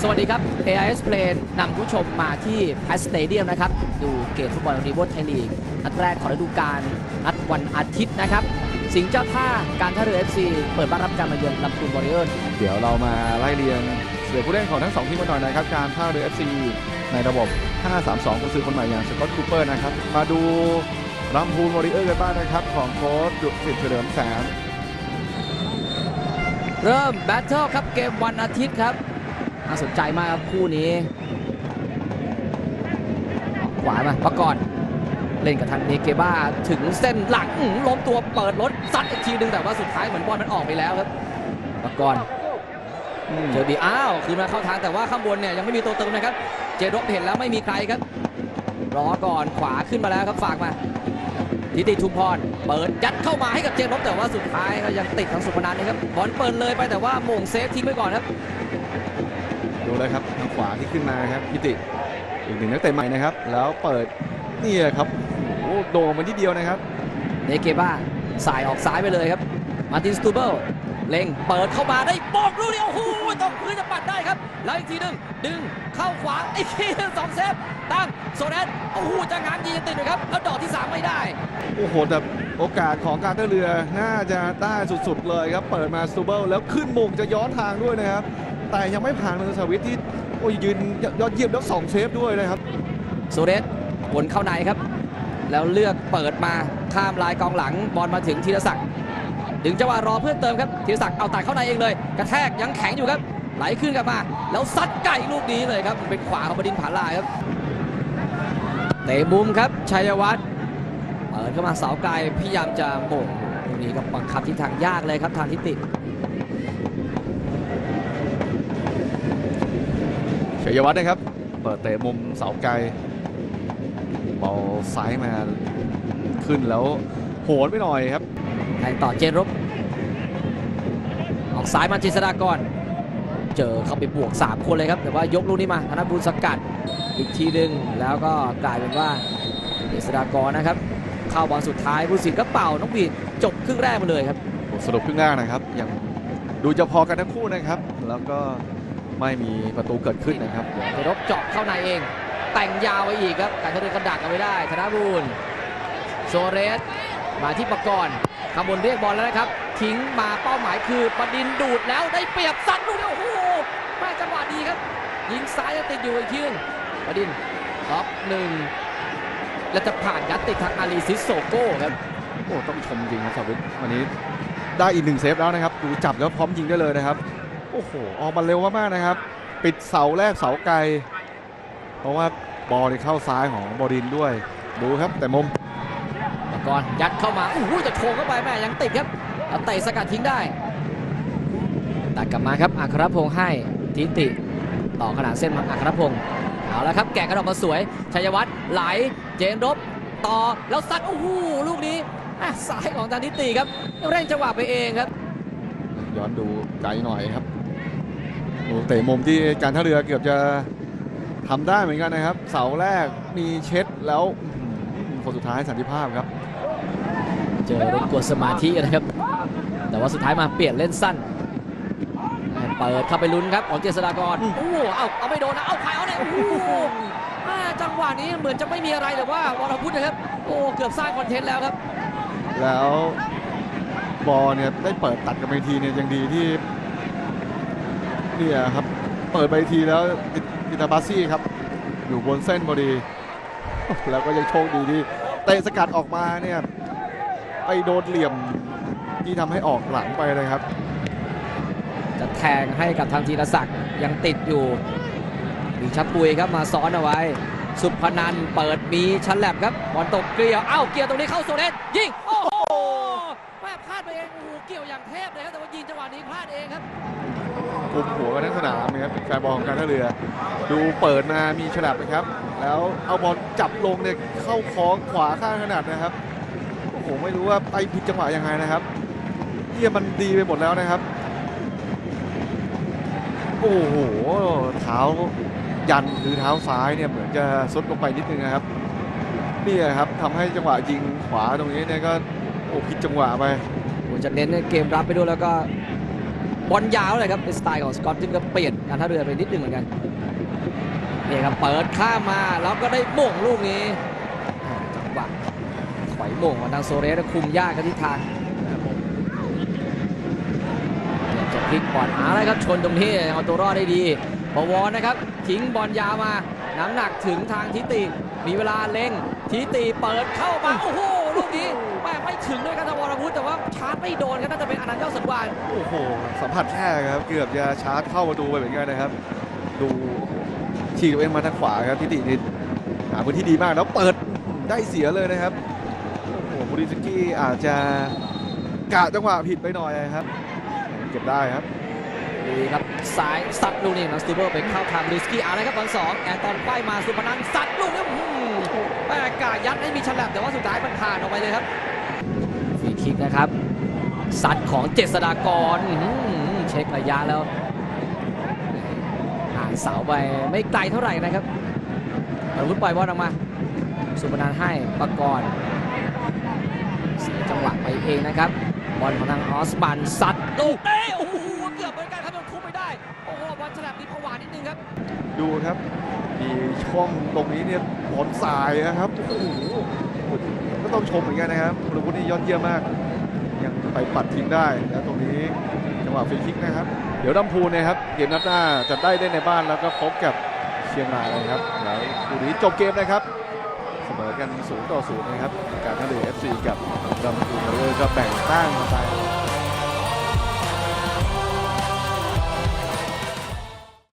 สวัสดีครับ AIS Play นำผู้ชมมาที่แพสเตเดียมนะครับ ดูเกมฟุตบอลรีโวไทยลีกนัดแรกของฤดูกาลนัดวันอาทิตย์นะครับ สิงห์เจ้าท่าการท่าเรือ FC เปิดบ้านรับการมาเยือนลำพูนบอริเออร์เดี๋ยวเรามาไล่เรียงเสือผู้เล่นของทั้งสองทีมกันหน่อยนะครับ การท่าเรือ FC ในระบบ 5-3-2กุญซือคนใหม่อย่างสกอตคูเปอร์นะครับ มาดูลำพูนวอริเออร์กันบ้างนะครับ ของโค้ชดุสิตเฉลิมแสนเริ่มแบทเทิลครับเกมวันอาทิตย์ครับ น่าสนใจมากครับคู่นี้ ขวามาประกอนเล่นกับทางเนเกบ้าถึงเส้นหลังอื้อล้มตัวเปิดรถซัดอีกทีหนึงแต่ว่าสุดท้ายเหมือนบอลมันออกไปแล้วครับประกอนเจอบีอ้าวคืนมาเข้าทางแต่ว่าข้างบนเนี่ยยังไม่มีตัวเติมนะครับ เจรบเห็นแล้วไม่มีใครครับ รอก่อนขวาขึ้นมาแล้วครับฝากมาทิติชุมพรเปิดยัดเข้ามาให้กับเจรบแต่ว่าสุดท้ายก็ยังติดทางสุพนันนะครับบอลเปิดเลยไปแต่ว่าโมงเซฟทิ้งไว้ก่อนครับ ดูเลยครับทางขวาที่ขึ้นมาครับพิติ อีกหนึ่งนักเตะใหม่นะครับ แล้วเปิดนี่ครับโอ้โหโด่งมาทีเดียวนะครับเนเกบ้าสายออกซ้ายไปเลยครับ มาร์ตินสตูเบิลเล็งเปิดเข้ามาได้บองลูกเดียวโอ้โหตรงพื้นจะปัดได้ครับ แล้วอีกทีหนึงดึงเข้าขวาอีกทีหนึงสองเซฟตั้งโซเนสโอ้โหจะงานยิงติดเลยครับ แล้วดอกที่ 3 ไม่ได้ โอ้โหแต่โอกาสของการท่าเรือน่าจะได้สุดๆเลยครับ เปิดมาสตูเบิลแล้วขึ้นมงจะย้อนทางด้วยนะครับ แต่ยังไม่ผ่านมันสวิตที่โอ้ยยืนยอดเยี่ยมแล้วสองเซฟด้วยนะครับโซเรสวนเข้าในครับ แล้วเลือกเปิดมาข้ามลายกองหลังบอลมาถึงธีรศักดิ์ดึงจังหวะรอเพื่อนเติมครับธีรศักดิ์เอาตัดเข้าในเองเลย กระแทกยังแข็งอยู่ครับ ไหลขึ้นกลับมา แล้วซัดไก่ลูกนี้เลยครับเป็นขวาของบดินผาลายครับเตะมุมครับชัยวัฒน์เปิดเข้ามาเสาไกลพยายามจะโมงลูกนี้ก็บังคับทิศทางยากเลยครับทางทิติ ชัยวัฒน์นะครับ เปิดเตะมุมเสาไกลบอลซ้ายมาขึ้นแล้วโหนไปหน่อยครับแทงต่อเจนรบออกซ้ายมาจิสดากร เจอเข้าไปบวก 3 คนเลยครับ แต่ว่ายกลูกนี้มาธนบุญสกัดอีกทีหนึ่งแล้วก็กลายเป็นว่าจิสดากรนะครับ เข้าบอลสุดท้ายผู้สินก็เป่าน้องบีดจบครึ่งแรกมาเลยครับสรุปครึ่งแรกนะครับยังดูจะพอกันทั้งคู่นะครับ แล้วก็ ไม่มีประตูเกิดขึ้นนะครับเจรบเจาะเข้าในเอง แต่งยาวไปอีกครับการท่าเรือก็ดักเอาไว้ได้ธนบุญโซเรส มาที่ประกรณ์ขบวนเรียกบอลแล้วนะครับ ทิ้งมาเป้าหมายคือประดินดูดแล้วได้เปรียบซัดลูกเดียวโอ้โหแม่จังหวะดีครับ ยิงซ้ายยังติดอยู่อีกทีหนึงประดินท็อปหนึ่งแล้วจะผ่านยัดติดทางอาลีซิสโซโก้ครับโอ้ต้องชมจริงครับสาวิตวันนี้ได้อีกหนึ่งเซฟแล้วนะครับดูจับแล้วพร้อมยิงได้เลยนะครับ โอ้โหออกมาเร็วมากๆนะครับ ปิดเสาแรกเสาไกล เพราะว่าบอลนี่เข้าซ้ายของบดินทร์ด้วย ดูครับแต่มุมประกรณ์ยัดเข้ามาโอ้โหจะโชงเข้าไปแม่ยังติดครับแล้วเตะสกัดทิ้งได้ตัดกลับมาครับอัครพงษ์ให้ทิติต่อขนาดเส้นมาอัครพงษ์เอาละครับแกะกระดอกมาสวยชัยวัฒน์ไหลเจนรบต่อแล้วซัดโอ้โหลูกนี้อะสายของทางทิติครับเร่งจังหวะไปเองครับ ย้อนดูไกลหน่อยครับดู เตะมุมที่การท่าเรือเกือบจะทำได้เหมือนกันนะครับ เสาแรกมีเช็ดแล้วอื้อหือคนสุดท้ายสันติภาพครับ เจอรบกวนสมาธินะครับ แต่ว่าสุดท้ายมาเปลี่ยนเล่นสั้นเปิดเข้าไปลุ้นครับของเจษฎากรโอ้โหเอาเอาไม่โดนนะเอาใครเอาเนี่ยโอ้โหอ่าจังหวะนี้เหมือนจะไม่มีอะไรแต่ว่าวรพุทธนะครับโอ้เกือบสร้างคอนเทนต์แล้วครับ แล้วบอลเนี่ยได้เปิดตัดกันไปทีเนี่ยยังดีที่ เนี่ยครับเปิดไปทีแล้วอิอิตาบาซี่ครับ อยู่บนเส้นพอดี แล้วก็ยังโชคดีที่เตะสกัดออกมาเนี่ยไปโดนเหลี่ยมที่ทำให้ออกหลังไปเลยครับ จะแทงให้กับทางธีรศักดิ์ยังติดอยู่ มีชับปุยครับมาซ้อนเอาไว้ สุพนันเปิดมีชันแลบครับบอลตกเกลียวเอ้าเกี่ยวตรงนี้เข้าโซเลสยิงโอ้โห เกี่ยวอย่างเทพเลยครับแต่ว่ายิงจังหวะนี้พลาดเองครับกลุ่มหัวกันทั้งสนามนะครับแฟนบอลของการท่าเรือ ดูเปิดมามีฉลับนะครับ แล้วเอาบอลจับลงเนี่ยเข้าคล้องขวาข้างขนาดนะครับโอ้โหไม่รู้ว่าไปผิดจังหวะยังไงนะครับเยี่ยมันดีไปหมดแล้วนะครับ โอ้โหเท้ายันคือเท้าซ้ายเนี่ยเหมือนจะซุดลงไปนิดนึงนะครับนี่ครับทำให้จังหวะยิงขวาตรงนี้เนี่ยก็โอ้ผิดจังหวะไป จะเน้นเกมรับไปด้วยแล้วก็บอลยาวเลยครับเป็นสไตล์ของสกอตซึ่งก็เปลี่ยนการท่าเรือไปนิดนึงเหมือนกันนี่ครับเปิดข้ามมาแล้วก็ได้โม่งลูกนี้จังหวะถอยโม่งของทางโซเรสคุมยากกันทิศทางจะพลิกบอลหาอะไรครับชนตรงนี้เอาตัวรอดได้ดีบวรนะครับทิ้งบอลยาวมาน้ำหนักถึงทางทิติ มีเวลาเล็งทิติเปิดเข้ามาโอ้โหลูกนี้ ม่ไม่ถึงด้วยครับทวรวุฒิแต่ว่าชาร์จไม่โดนครับน่าจะเป็นอนันต์เจ้าสันวานโอ้โห สัมผัสแค่ครับ เกือบจะชาร์จเข้าประตูไปเหมือนกันนะครับ ดูฉีกตัวเองมาทางขวาครับทิตินิดหาพื้นที่ดีมากแล้วเปิดได้เสียเลยนะครับโอ้โหบูริสกี้อาจจะกะจังหวะผิดไปหน่อยนะครับ เก็บได้ครับดีครับซ้ายซัดลูกนี้นัสตูเบอร์ไปเข้าทางลิสกี้เอาละครับบอลสองแอนตอนป้ายมาสุพนันท์ซัดลูกนี้อื้อหือแม่กายัดให้มีฉลับแต่ว่าสุดท้ายมันผ่านออกไปเลยครับฟรีคิก นะครับซัดของเจษฎากรอื้อหือเช็คระยะแล้วห่างเสาไปไม่ไกลเท่าไหร่นะครับอาวุธปล่อยบอลออกมา สุพนันท์ให้ประกรณ์เสียจังหวะไปเองนะครับ บอลของทางออสบันซัดลูกเอ้ยโอ้โหเกือบเหมือนกันครับยังทุบไม่ได้ โอ้โหบอลฉลับนี่ผวานิดนึงครับ ดูครับมีช่องตรงนี้เนี่ยบอลสายนะครับโอ้โห ก็ต้องชมเหมือนกันนะครับบุรุษนี่ยอดเยี่ยมมาก ยังไปปัดทิ้งได้แล้วตรงนี้จังหวะฟรีคิกนะครับ เดี๋ยวดัมพูนนะครับเกมนัดหน้าจะได้ได้ในบ้านแล้วก็พบกับเชียงรายนะครับแล้วคู่นี้จบเกมนะครับเสมอกัน0ต่อ0นะครับการท่าเรือ FC กับดัมพูนเรอร์ก็แบ่งตั้งกันไป